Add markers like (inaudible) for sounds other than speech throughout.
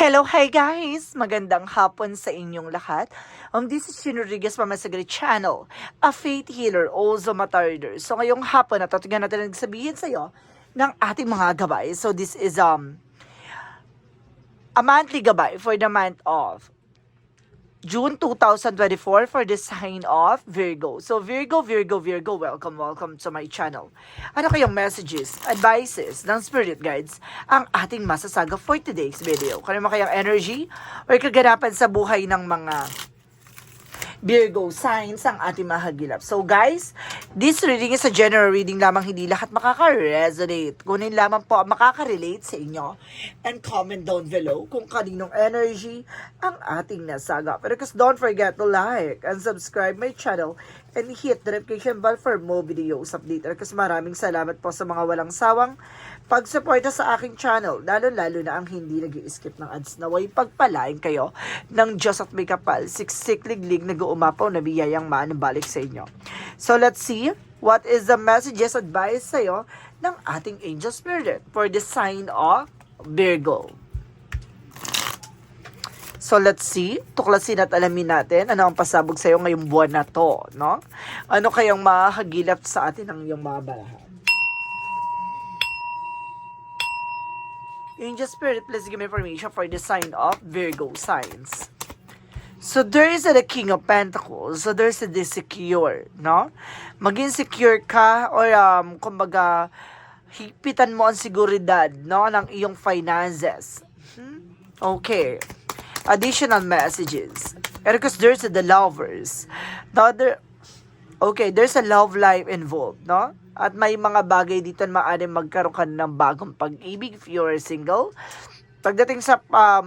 Hello, hi guys! Magandang hapon sa inyong lahat. Um, this is Shin Rodriguez from my Sagari Channel, a faith healer, also matarder. So ngayong hapon, natutugyan natin ang sabihin sa iyo ng ating mga gabay. So this is um a monthly gabay for the month of June 2024 for the sign of Virgo. So Virgo, Virgo, Virgo, welcome, welcome to my channel. Ano kayong messages, advices ng spirit guides ang ating masasaga for today's video? Kano kayang energy or kaganapan sa buhay ng mga Virgo signs ang ating mahagilap. So guys, this reading is a general reading lamang hindi lahat makaka-resonate. Kunin lamang po makaka-relate sa inyo and comment down below kung kaninong energy ang ating nasaga. Pero kasi don't forget to like and subscribe my channel and hit the notification bell for more videos update. Kasi maraming salamat po sa mga walang sawang pagsuporta sa aking channel, lalo-lalo na ang hindi nag skip ng ads naway pagpalain kayo ng Diyos at may kapal, siksik liglig na umapaw na biyayang maanubalik sa inyo. So let's see what is the messages advice sa'yo ng ating angel spirit for the sign of Virgo. So let's see, tuklasin at alamin natin ano ang pasabog sa iyo ngayong buwan na to, no? Ano kayang makakagilap sa atin ng iyong mga balahan? Angel Spirit, please give me information for the sign of Virgo signs. So there is the King of Pentacles. So there's the secure, no? Maging secure ka or um, kumbaga, higpitan mo ang seguridad, no? Ng iyong finances. Hmm? Okay. Additional messages. Because there's the lovers. The other, okay, there's a love life involved, no? At may mga bagay dito na maaaring magkaroon ka ng bagong pag-ibig if you're single. Pagdating sa um,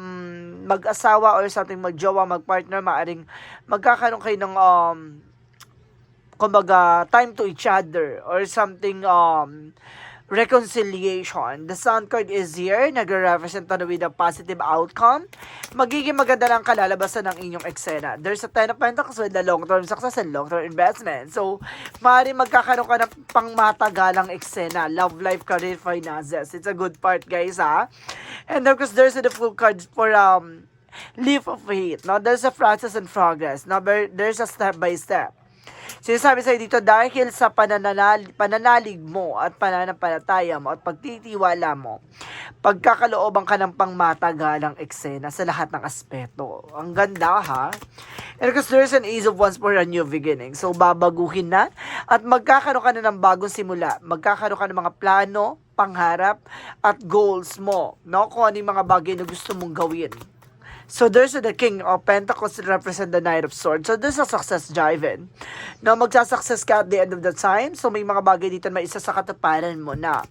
mag-asawa or something, mag-jowa, mag-partner, maaaring magkakaroon kayo ng um, kumbaga, time to each other or something um, reconciliation. The sun card is here, nagre-represent na with a positive outcome. Magiging maganda lang kalalabasan ng inyong eksena. There's a ten of pentacles with the long-term success and long-term investment. So, maaaring magkakaroon ka ng pangmatagalang eksena. Love life, career, finances. It's a good part, guys, ha? And of course, there's the full card for um, leap of faith. No? There's a process and progress. No? There's a step by step. Sinasabi sa'yo dito, dahil sa pananalig, pananalig mo at pananampalataya mo at pagtitiwala mo, pagkakalooban ka ng pangmatagalang eksena sa lahat ng aspeto. Ang ganda ha? And because there's an ace of wands for a new beginning. So, babaguhin na at magkakaroon ka na ng bagong simula. Magkakaroon ka ng mga plano, pangharap, at goals mo. No? Kung ano yung mga bagay na gusto mong gawin. So there's the King of Pentacles to represent the Knight of Swords. So there's a success driven. No, magsasuccess ka at the end of the time. So may mga bagay dito na isa sa katuparan mo na.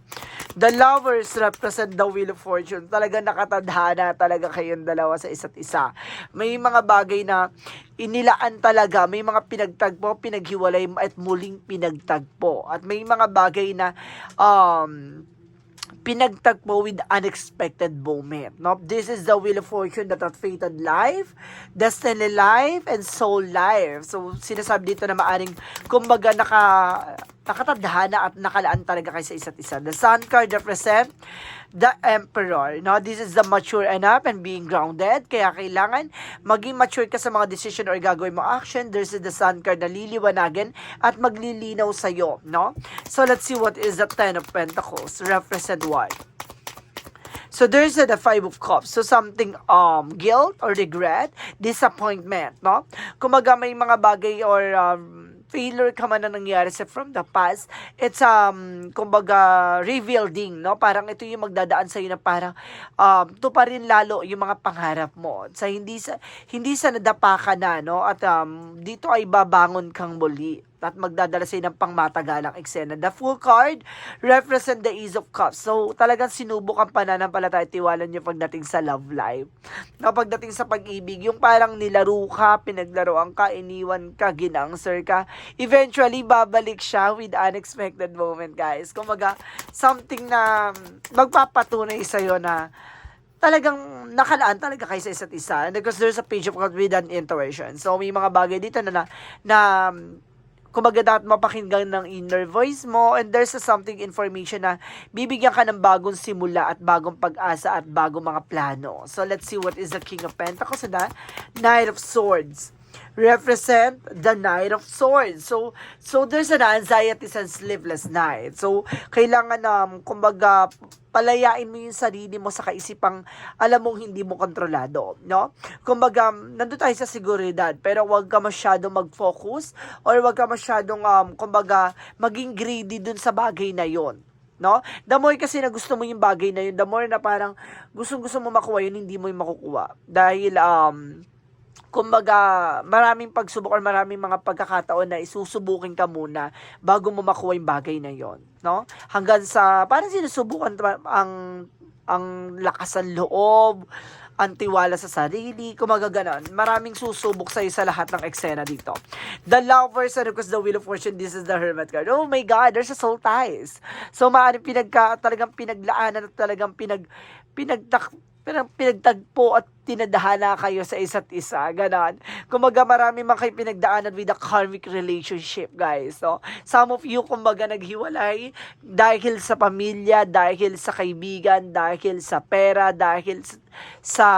The lovers represent the wheel of fortune. Talaga nakatadhana talaga kayong dalawa sa isa't isa. May mga bagay na inilaan talaga. May mga pinagtagpo, pinaghiwalay at muling pinagtagpo. At may mga bagay na um, pinagtagpo with unexpected moment. No? This is the wheel of fortune that has fated life, destiny life, and soul life. So, sinasabi dito na maaring, kumbaga, naka, nakatadhana at nakalaan talaga kayo sa isa't isa. The sun card represent the emperor. No? This is the mature enough and being grounded. Kaya kailangan maging mature ka sa mga decision or gagawin mo action. There's the sun card na liliwanagin at maglilinaw sa'yo. No? So, let's see what is the Ten of Pentacles. Represent what? So there's the five of cups. So something um guilt or regret, disappointment, no? Kumaga may mga bagay or um, failure ka man na nangyari sa from the past, it's um kumbaga rebuilding, no? Parang ito yung magdadaan sa na parang um to pa rin lalo yung mga pangarap mo. Sa hindi sa hindi sa nadapa ka na, no? At um dito ay babangon kang muli at magdadala sa ng pangmatagalang eksena. The full card represent the ease of cups. So, talagang sinubok ang pananampalataya tiwala niyo pagdating sa love life. No, pagdating sa pag-ibig, yung parang nilaro ka, pinaglaruan ka, iniwan ka, ginangser ka, eventually, babalik siya with unexpected moment, guys. Kumaga, something na magpapatunay sa'yo na talagang nakalaan talaga kayo sa isa't isa. And because there's a page of God with an intuition. So, may mga bagay dito na, na, na kumbaga dapat mapakinggan ng inner voice mo and there's a something information na bibigyan ka ng bagong simula at bagong pag-asa at bagong mga plano. So let's see what is the King of Pentacles and the Knight of Swords represent the Knight of Swords. So, so there's an anxiety and sleepless night. So, kailangan um, kumbaga, palayain mo yung sarili mo sa kaisipang alam mong hindi mo kontrolado, no? Kumbaga, nandun tayo sa seguridad, pero wag ka masyadong mag-focus or wag ka masyadong, um, kumbaga, maging greedy dun sa bagay na yon no? The more kasi na gusto mo yung bagay na yun, the more na parang gustong-gusto mo makuha yun, hindi mo yung makukuha. Dahil, um, kumbaga, maraming pagsubok or maraming mga pagkakataon na isusubukin ka muna bago mo makuha yung bagay na yon, no? Hanggang sa parang sinusubukan ang ang lakas ng loob, ang tiwala sa sarili, kumaga ganon. Maraming susubok sa'yo sa lahat ng eksena dito. The lovers and of course the wheel of fortune, this is the hermit card. Oh my God, there's a soul ties. So maaaring pinagka, talagang pinaglaanan at talagang pinag, pinagtak, pinag, pinagtagpo at tinadhana kayo sa isa't isa. Ganon. Kumaga marami man kayo pinagdaanan with a karmic relationship, guys. So, some of you, kumbaga, naghiwalay dahil sa pamilya, dahil sa kaibigan, dahil sa pera, dahil sa, sa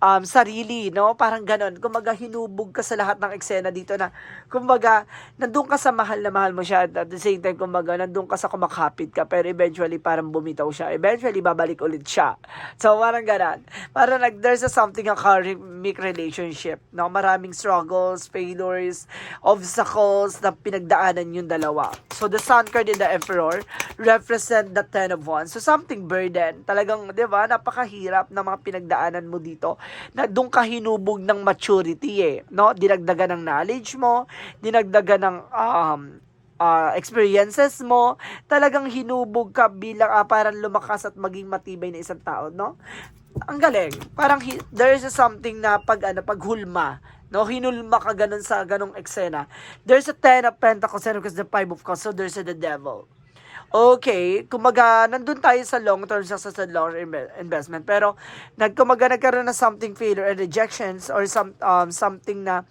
um, sarili, no? Parang ganon. Kumbaga, hinubog ka sa lahat ng eksena dito na, kumbaga, nandun ka sa mahal na mahal mo siya at the same time, kumbaga, nandun ka sa kumakapit ka pero eventually, parang bumitaw siya. Eventually, babalik ulit siya. So, parang ganon. Parang like, there's a something a karmic relationship, no? Maraming struggles, failures, obstacles na pinagdaanan yung dalawa. So, the Sun card and the Emperor represent the Ten of Wands. So, something burden. Talagang, di ba, napakahirap na mga pinagdaanan mo dito na doon ka hinubog ng maturity eh. No? Dinagdagan ng knowledge mo, dinagdagan ng um, ah, experiences mo, talagang hinubog ka bilang ah, parang lumakas at maging matibay na isang tao, no? Ang galing. Parang there is something na pag ano, paghulma, no? Hinulma ka ganun sa ganung eksena. There's a ten of pentacles and because the five of cups, so there's a the devil. Okay, kumaga, nandun tayo sa long term success and long inve- investment. Pero, nagkumaga nagkaroon na something failure and rejections or some, um, something na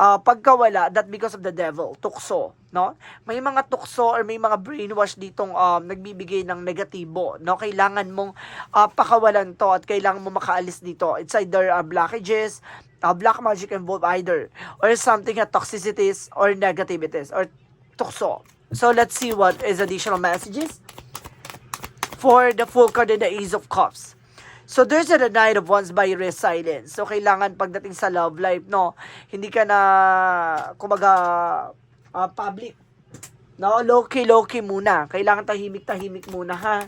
uh, pagkawala, that because of the devil, tukso, no? May mga tukso or may mga brainwash ditong um, nagbibigay ng negatibo, no? Kailangan mong uh, pakawalan to at kailangan mo makaalis dito. It's either uh, blockages, uh, black magic involved either, or something na toxicities or negativities or tukso. So let's see what is additional messages for the full card and the Ace of Cups. So there's a Knight of Wands by resilience. So kailangan pagdating sa love life, no, hindi ka na kumaga ah, public. No, low-key, low-key muna. Kailangan tahimik-tahimik muna, ha?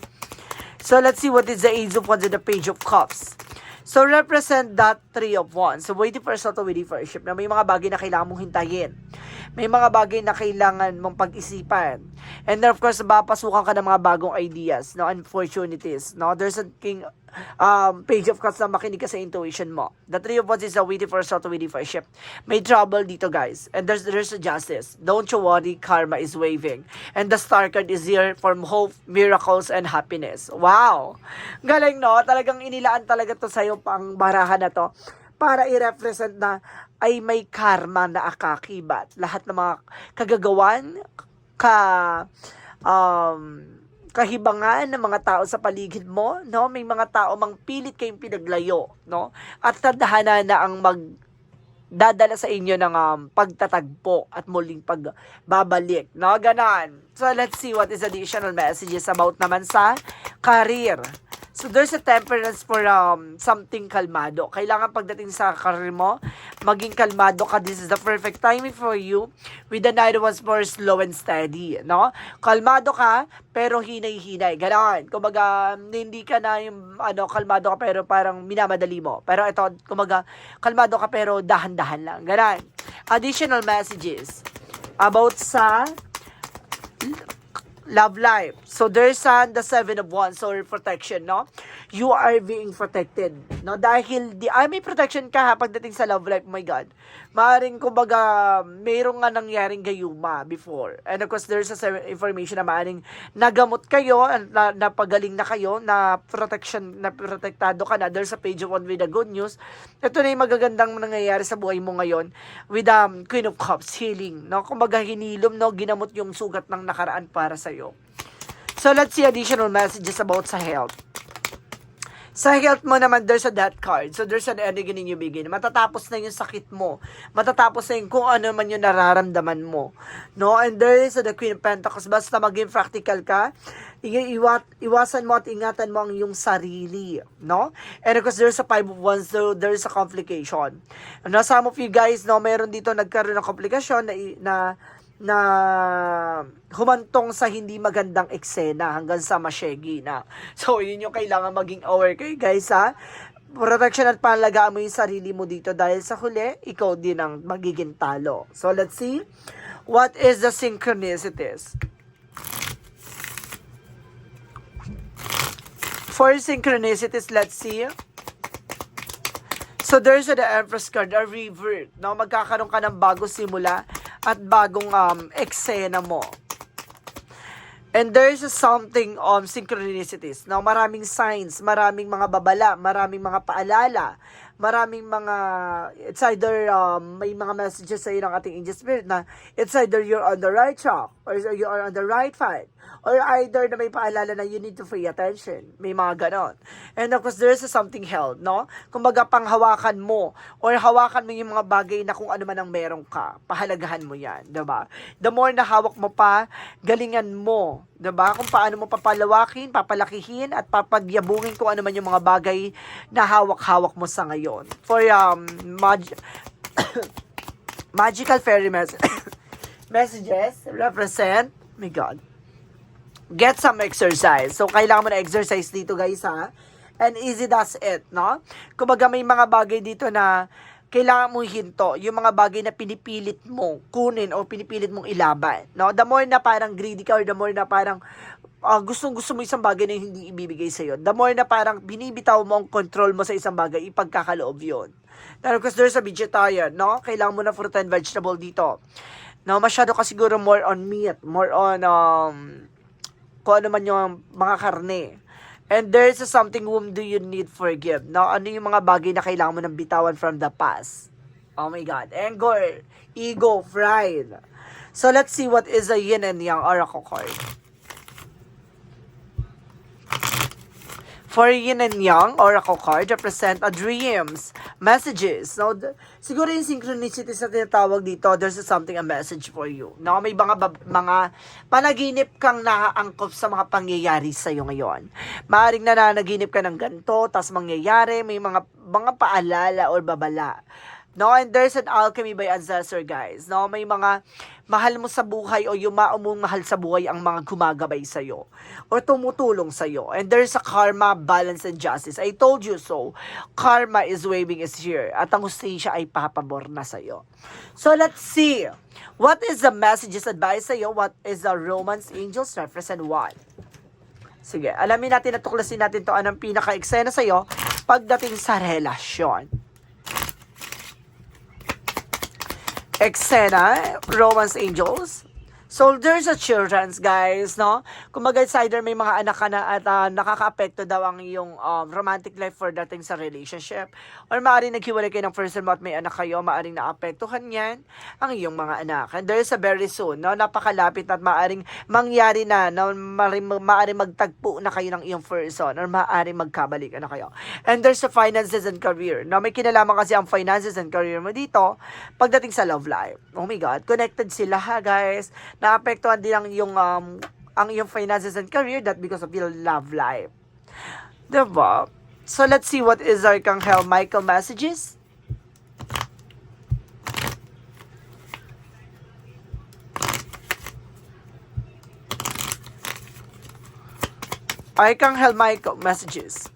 So let's see what is the Ace of Wands and the Page of Cups. So represent that Three of Wands. So waiting for sort of waiting for ship na may mga bagay na kailangan mong hintayin. May mga bagay na kailangan mong pag-isipan. And then of course, mapasukan ka ng mga bagong ideas, no, opportunities, no. There's a king um, page of cups na makinig ka sa intuition mo. The three of wands is a for sort of waiting for a ship. May trouble dito, guys. And there's there's a justice. Don't you worry, karma is waving. And the star card is here from hope, miracles, and happiness. Wow! Galing, no? Talagang inilaan talaga to sa'yo pang barahan na to para i-represent na ay may karma na akakibat. Lahat ng mga kagagawan, ka um, kahibangan ng mga tao sa paligid mo, no? May mga tao mang pilit kayong pinaglayo, no? At tadhana na ang mag dadala sa inyo ng um, pagtatagpo at muling pagbabalik, no? Ganon. So, let's see what is additional messages about naman sa career. So, there's a temperance for um, something kalmado. Kailangan pagdating sa career mo, maging kalmado ka. This is the perfect timing for you with the night was for slow and steady, no? Kalmado ka, pero hinay-hinay. Ganon. Kumbaga, hindi ka na yung, ano, kalmado ka, pero parang minamadali mo. Pero ito, kumbaga, kalmado ka, pero dahan-dahan lang. Ganon. Additional messages about sa love life. So there's uh, the seven of wands or protection, no? you are being protected. No? Dahil di, ay, may protection ka ha pagdating sa love life, oh my God. Maaring, kumbaga, mayroong nga nangyaring gayuma before. And of course, there's a se- information na maaring nagamot kayo, na, napagaling na kayo, na protection, na protektado ka na. There's a page one with the good news. Ito na yung magagandang nangyayari sa buhay mo ngayon with um, Queen of Cups, healing. No? Kumbaga, hinilom, no? ginamot yung sugat ng nakaraan para sa'yo. So, let's see additional messages about sa health. Sa health mo naman, there's a death card. So, there's an ending in new beginning. Matatapos na yung sakit mo. Matatapos na yung kung ano man yung nararamdaman mo. No? And there is the Queen of Pentacles. Basta maging practical ka, iwat, iwasan mo at ingatan mo ang iyong sarili. No? And of course, there's a Five of Wands. So, there's a complication. No, some of you guys, no, meron dito nagkaroon ng komplikasyon na, na na humantong sa hindi magandang eksena hanggang sa masyegi na. So, yun yung kailangan maging aware kayo, guys, ha? Protection at panlagaan mo yung sarili mo dito dahil sa huli, ikaw din ang magiging talo. So, let's see. What is the synchronicities? For synchronicities, let's see. So there's the Empress card, a revert. No? Magkakaroon ka ng bago simula at bagong um, eksena mo. And there's something on synchronicities. Now, maraming signs, maraming mga babala, maraming mga paalala, maraming mga, it's either um, may mga messages sa ng ating angel spirit na it's either you're on the right track or you are on the right path or either na may paalala na you need to pay attention. May mga ganon. And of course, there's something held, no? Kumbaga, panghawakan mo or hawakan mo yung mga bagay na kung ano man ang meron ka. Pahalagahan mo yan, ba? The more na hawak mo pa, galingan mo, ba? Kung paano mo papalawakin, papalakihin at papagyabungin kung ano man yung mga bagay na hawak-hawak mo sa ngayon. For um mag- (coughs) magical fairy mes- (coughs) messages represent, my God, get some exercise. So, kailangan mo na exercise dito, guys, ha? And easy does it, no? Kumbaga, may mga bagay dito na kailangan mong hinto. Yung mga bagay na pinipilit mo kunin o pinipilit mong ilaban, no? The more na parang greedy ka or the more na parang uh, gustong gusto mo isang bagay na hindi ibibigay sa'yo. The more na parang binibitaw mo ang control mo sa isang bagay, ipagkakaloob yun. Now, because there's a vegetarian, no? Kailangan mo na fruit and vegetable dito. No, masyado ka siguro more on meat, more on um, kung ano man yung mga karne. And there's something whom do you need forgive. Now, ano yung mga bagay na kailangan mo nang bitawan from the past? Oh my God. Anger, ego, pride. So, let's see what is a yin and yang oracle card. For yin and yang oracle card represent a dreams, messages. No, siguro yung synchronicity sa tinatawag dito, there's something a message for you. No, may mga mga panaginip kang naaangkop sa mga pangyayari sa iyo ngayon. Maaring nananaginip ka ng ganto, tas mangyayari, may mga mga paalala or babala. No, and there's an alchemy by ancestor, guys. No, may mga mahal mo sa buhay o yumao mong mahal sa buhay ang mga gumagabay sa iyo or tumutulong sa iyo. And there's a karma, balance, and justice. I told you so. Karma is waving is here. At ang hustisya ay papabor na sa iyo. So, let's see. What is the messages advice sa iyo? What is the romance angels represent what? Sige, alamin natin at tuklasin natin to anong pinaka-eksena sa iyo pagdating sa relasyon. Eksena, Romance Angels. So, there's a children's, guys, no? Kumbaga, it's either may mga anak ka na at ah, nakaka-apekto daw ang iyong um, romantic life for dating sa relationship. Or maaaring naghiwalay kayo ng person mo at may anak kayo, maaaring naapektuhan yan ang iyong mga anak. And there's a very soon, no? Napakalapit at maaaring mangyari na, no? Maaaring, maaaring magtagpo na kayo ng iyong person or maaaring magkabalik na kayo. And there's the finances and career. No? May kinalaman kasi ang finances and career mo dito pagdating sa love life. Oh my God, connected sila ha, guys naapektuhan din ang yung um, ang iyong finances and career that because of your love life. Diba? So let's see what is Archangel Michael messages. Archangel Michael messages.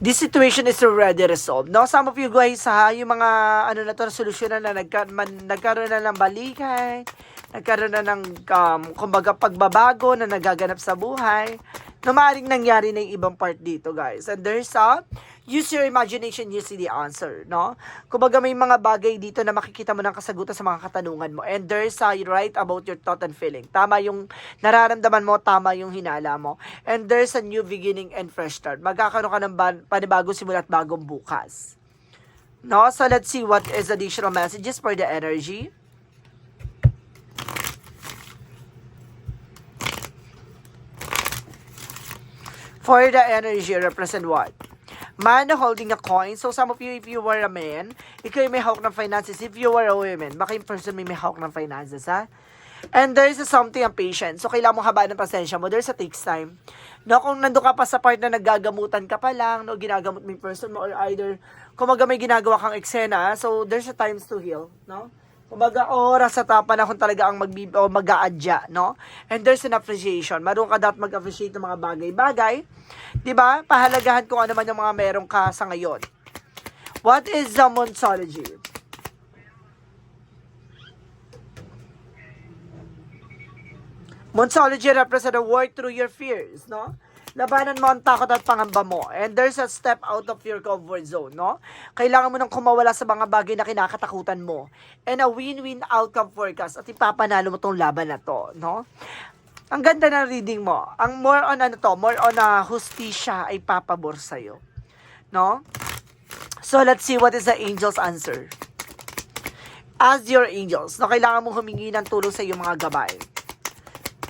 This situation is already resolved. No, some of you guys ha, yung mga ano na to, solusyon na, na nagka, man, nagkaroon na ng balikan, nagkaroon na ng, um, kumbaga, pagbabago na nagaganap sa buhay, na maaaring nangyari na yung ibang part dito, guys. And there's a, use your imagination, you see the answer, no? Kumbaga, may mga bagay dito na makikita mo ng kasagutan sa mga katanungan mo. And there's a, write about your thought and feeling. Tama yung nararamdaman mo, tama yung hinala mo. And there's a new beginning and fresh start. Magkakaroon ka ng ba- panibagong simula at bagong bukas. No? So, let's see what is additional messages for the energy. For the energy, represent what? Man holding a coin. So, some of you, if you were a man, ikaw may hawak ng finances. If you were a woman, baka yung person may may hawak ng finances, ha? And there's a something ang patient. So, kailangan mo habaan ng pasensya mo. There's a takes time. No, kung nando ka pa sa part na naggagamutan ka pa lang, no, ginagamot mo yung person mo, or either, kumaga may ginagawa kang eksena, so there's a times to heal, no? Kumbaga, oras sa tapa na kung talaga ang magbi o mag-aadya, no? And there's an appreciation. Maroon ka dapat mag-appreciate ng mga bagay-bagay. 'Di ba? Pahalagahan kung ano man yung mga meron ka sa ngayon. What is the Monsology? Monsology represent a work through your fears, no? Labanan mo ang takot at pangamba mo. And there's a step out of your comfort zone, no? Kailangan mo nang kumawala sa mga bagay na kinakatakutan mo. And a win-win outcome forecast. At ipapanalo mo tong laban na to, no? Ang ganda ng reading mo. Ang more on ano to, more on a hustisya ay papabor sa'yo. No? So, let's see what is the angel's answer. As your angels, no, kailangan mo humingi ng tulong sa iyong mga gabay.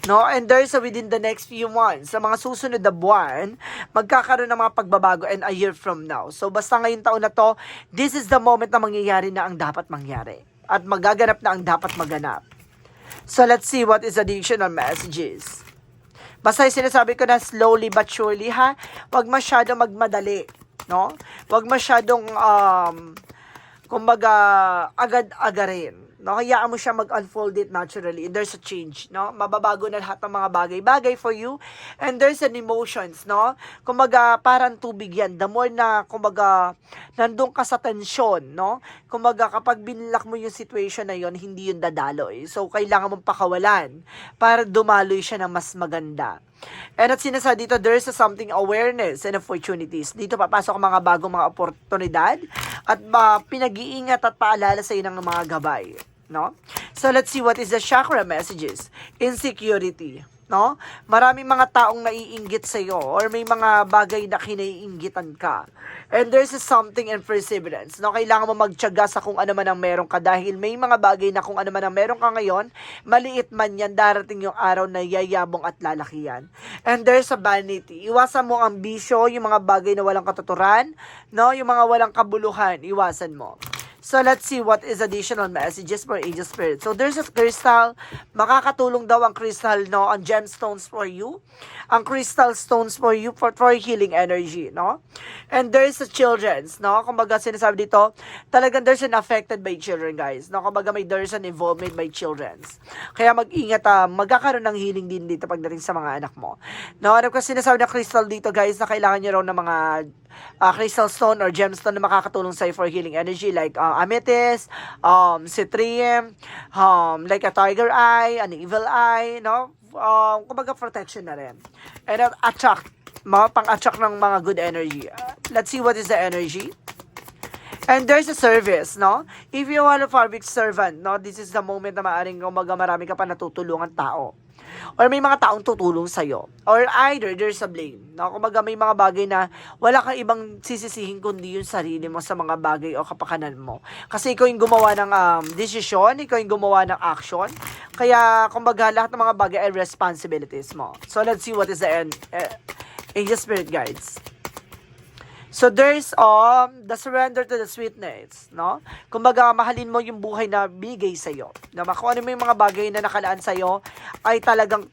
No? And there's a within the next few months, sa mga susunod na buwan, magkakaroon ng mga pagbabago and a year from now. So, basta ngayong taon na to, this is the moment na mangyayari na ang dapat mangyari. At magaganap na ang dapat maganap. So, let's see what is additional messages. Basta yung sinasabi ko na slowly but surely, ha? Huwag masyado magmadali, no? Huwag masyadong, um, kumbaga, agad-agarin. No, hayaan mo siya mag-unfold it naturally. There's a change, no? Mababago na lahat ng mga bagay-bagay for you. And there's an emotions, no? Kumbaga, parang tubig yan. The more na, kumbaga, nandun ka sa tensyon, no? Kumbaga, kapag binilak mo yung situation na yon hindi yun dadaloy. So, kailangan mong pakawalan para dumaloy siya ng mas maganda. And at sinasabi dito, there is a something awareness and opportunities. Dito papasok ang mga bagong mga oportunidad at uh, pinag-iingat at paalala sa iyo ng mga gabay. No? So let's see what is the chakra messages. Insecurity. No? Maraming mga taong naiinggit sa iyo or may mga bagay na kinaiinggitan ka. And there's something in perseverance. No? Kailangan mo magtiyaga sa kung ano man ang meron ka dahil may mga bagay na kung ano man ang meron ka ngayon, maliit man yan, darating yung araw na yayabong at lalaki yan. And there's a vanity. Iwasan mo ang bisyo, yung mga bagay na walang katuturan, no? yung mga walang kabuluhan, iwasan mo. So, let's see what is additional messages for Angel Spirit. So, there's a crystal. Makakatulong daw ang crystal, no? Ang gemstones for you. Ang crystal stones for you for, for healing energy, no? And there's a children's, no? Kumbaga, sinasabi dito, talagang there's an affected by children, guys. No? Kumbaga, may there's an involvement by children's. Kaya mag-ingat, uh, magkakaroon ng healing din dito pagdating sa mga anak mo. No? Ano kasi sinasabi na crystal dito, guys, na kailangan nyo raw ng mga uh, crystal stone or gemstone na makakatulong sa'yo for healing energy like uh, amethyst, um, citrium, um, like a tiger eye, an evil eye, no? Um, kumbaga protection na rin. And uh, attract, mga pang-attract ng mga good energy. Uh, let's see what is the energy. And there's a service, no? If you want a public servant, no, this is the moment na maaring kumbaga marami ka pa natutulungan tao. Or may mga taong tutulong sa'yo. Or either there's a blame. No? Kumbaga may mga bagay na wala kang ibang sisisihin kundi yung sarili mo sa mga bagay o kapakanan mo. Kasi ikaw yung gumawa ng um, desisyon, ikaw yung gumawa ng action. Kaya kumbaga lahat ng mga bagay ay responsibilities mo. So let's see what is the end. Uh, Angel Spirit Guides. So there's um the surrender to the sweetness, no? Kumbaga mahalin mo yung buhay na bigay sa iyo. Na kung ano mo yung mga bagay na nakalaan sa iyo ay talagang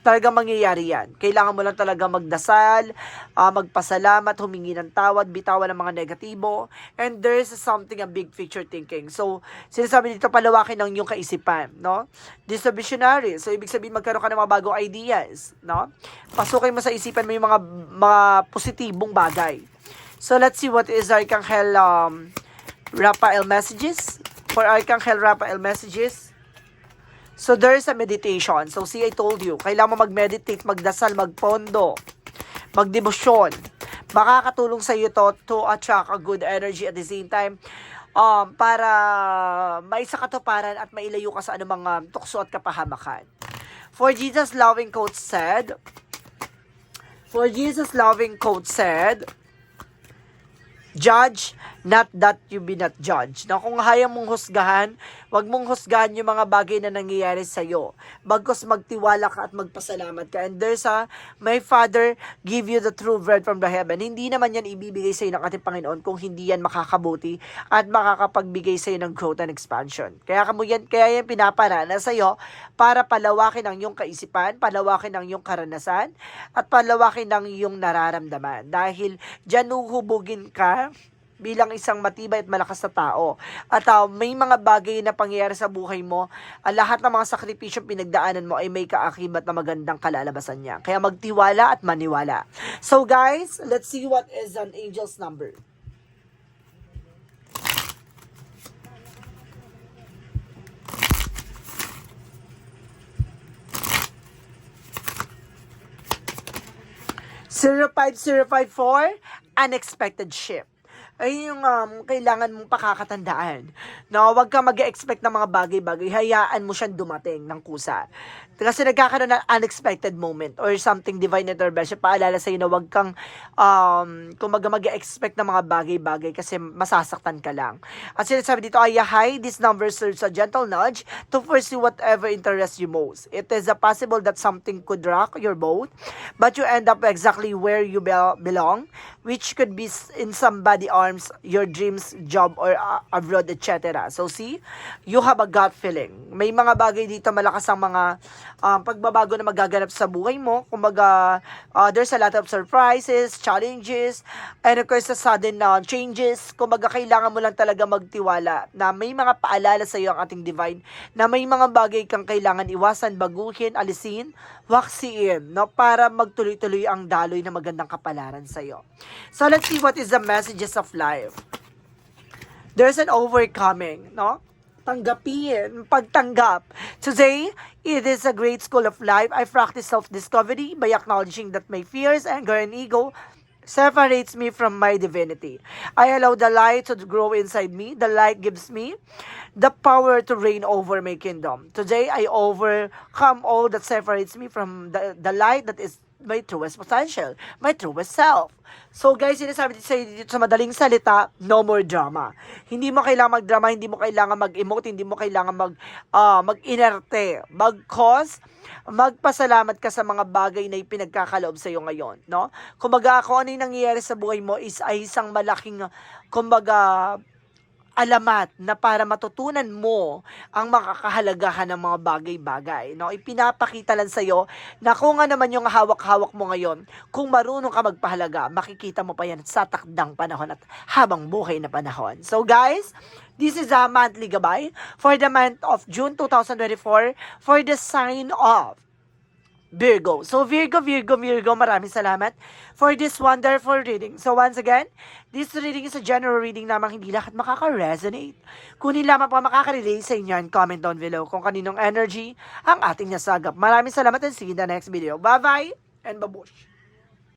talagang mangyayari yan. Kailangan mo lang talaga magdasal, uh, magpasalamat, humingi ng tawad, bitawan ng mga negatibo, and there's something a big picture thinking. So, sinasabi dito, palawakin ng iyong kaisipan, no? This is a visionary. So, ibig sabihin, magkaroon ka ng mga bagong ideas, no? Pasukin mo sa isipan mo yung mga, mga positibong bagay. So, let's see what is Archangel um, Raphael messages. For Archangel Raphael messages, So there's a meditation. So see, I told you, kailangan mo mag-meditate, magdasal, magpondo, magdebosyon. Makakatulong sa iyo to to attract a good energy at the same time um, para may sa katuparan at mailayo ka sa anumang um, tukso at kapahamakan. For Jesus loving quote said, For Jesus loving quote said, Judge, not that you be not judged. Na kung hayang mong husgahan, wag mong husgahan yung mga bagay na nangyayari sa iyo. Bagkos magtiwala ka at magpasalamat ka. And there's a, my Father give you the true bread from the heaven. Hindi naman yan ibibigay sa iyo ng ating Panginoon kung hindi yan makakabuti at makakapagbigay sa iyo ng growth and expansion. Kaya kamo yan, kaya yan pinaparana sa iyo para palawakin ang iyong kaisipan, palawakin ang iyong karanasan, at palawakin ang iyong nararamdaman. Dahil dyan uhubugin ka bilang isang matibay at malakas na tao. At uh, may mga bagay na pangyayari sa buhay mo, ang lahat ng mga sakripisyo pinagdaanan mo ay may kaakibat na magandang kalalabasan niya. Kaya magtiwala at maniwala. So guys, let's see what is an angel's number. Zero five zero five four unexpected shift. Ayun yung um, kailangan mong pakakatandaan. No, wag ka mag-expect ng mga bagay-bagay. Hayaan mo siyang dumating ng kusa. Kasi nagkakaroon ng unexpected moment or something divine intervention. Paalala sa'yo na wag kang um, kumaga mag-expect ng mga bagay-bagay kasi masasaktan ka lang. At sinasabi dito, ay hi, this number serves a gentle nudge to pursue whatever interests you most. It is a possible that something could rock your boat, but you end up exactly where you bel- belong, which could be in somebody arms, your dreams, job, or uh, abroad, etc. So see, you have a gut feeling. May mga bagay dito malakas ang mga um, pagbabago na magaganap sa buhay mo. Kumbaga, uh, there's a lot of surprises, challenges, and of course, the sudden uh, changes. Kumbaga, kailangan mo lang talaga magtiwala na may mga paalala sa iyo ang ating divine na may mga bagay kang kailangan iwasan, baguhin, alisin, waksiin, no? Para magtuloy-tuloy ang daloy na magandang kapalaran sa iyo. So, let's see what is the messages of life. There's an overcoming, no? tanggapin, pagtanggap. Today, it is a great school of life. I practice self-discovery by acknowledging that my fears, anger, and ego separates me from my divinity. I allow the light to grow inside me. The light gives me the power to reign over my kingdom. Today, I overcome all that separates me from the, the light that is my truest potential, my truest self. So guys, sinasabi sa, dito sa madaling salita, no more drama. Hindi mo kailangan magdrama, hindi mo kailangan mag-emote, hindi mo kailangan mag, ah, mag-inerte. Bagkos, magpasalamat ka sa mga bagay na ipinagkakaloob sa iyo ngayon, no? Kumbaga, kung ano yung nangyayari sa buhay mo is ay isang malaking, kumbaga, alamat na para matutunan mo ang makakahalagahan ng mga bagay-bagay. No? Ipinapakita lang sa'yo na kung ano man yung hawak-hawak mo ngayon, kung marunong ka magpahalaga, makikita mo pa yan sa takdang panahon at habang buhay na panahon. So guys, this is a monthly gabay for the month of June 2024 for the sign of Virgo. So Virgo, Virgo, Virgo, maraming salamat for this wonderful reading. So once again, this reading is a general reading lamang hindi lahat makaka-resonate. Kunin lamang pa makaka-relate sa inyo and comment down below kung kaninong energy ang ating nasagap. Maraming salamat and see you in the next video. Bye-bye and babush!